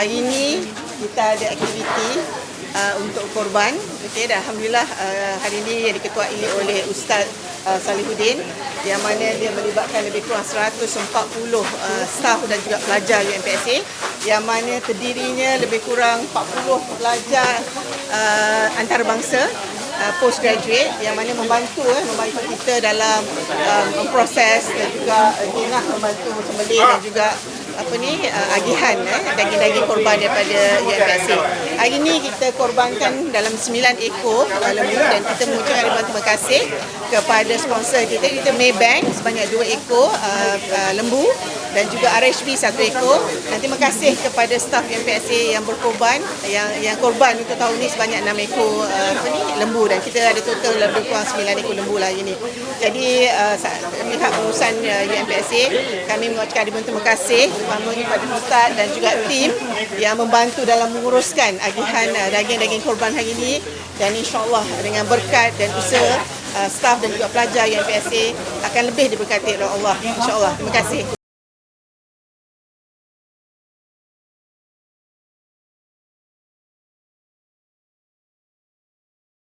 hari ini kita ada aktiviti uh, untuk korban. Okey, dan alhamdulillah uh, hari ini yang diketuai oleh Ustaz uh, Salihuddin yang mana dia melibatkan lebih kurang 140 uh, staf dan juga pelajar UMPSA yang mana terdirinya lebih kurang 40 pelajar uh, antarabangsa uh, postgraduate yang mana membantu eh, membantu kita dalam uh, memproses dan juga uh, membantu sembelih dan juga apa ni? Uh, agihan eh, daging-daging korban daripada UMPSA. Hari ini kita korbankan dalam 9 ekor lembu dan kita mengucapkan ribuan terima kasih kepada sponsor kita. Kita Maybank sebanyak 2 ekor uh, uh, lembu dan juga RHB satu ekor. Dan terima kasih kepada staf UMPSA yang berkorban yang yang korban untuk tahun ini sebanyak 6 ekor uh, apa ni lembu dan kita ada total lebih kurang 9 ekor lembu lah ini. Jadi uh, pihak pengurusan uh, UMPSA kami mengucapkan ribuan terima kasih terutamanya kepada Ustaz dan juga tim yang membantu dalam menguruskan agihan uh, daging-daging korban hari ini dan insyaAllah dengan berkat dan usaha uh, staf dan juga pelajar UMPSA akan lebih diberkati oleh Allah insyaAllah. Terima kasih.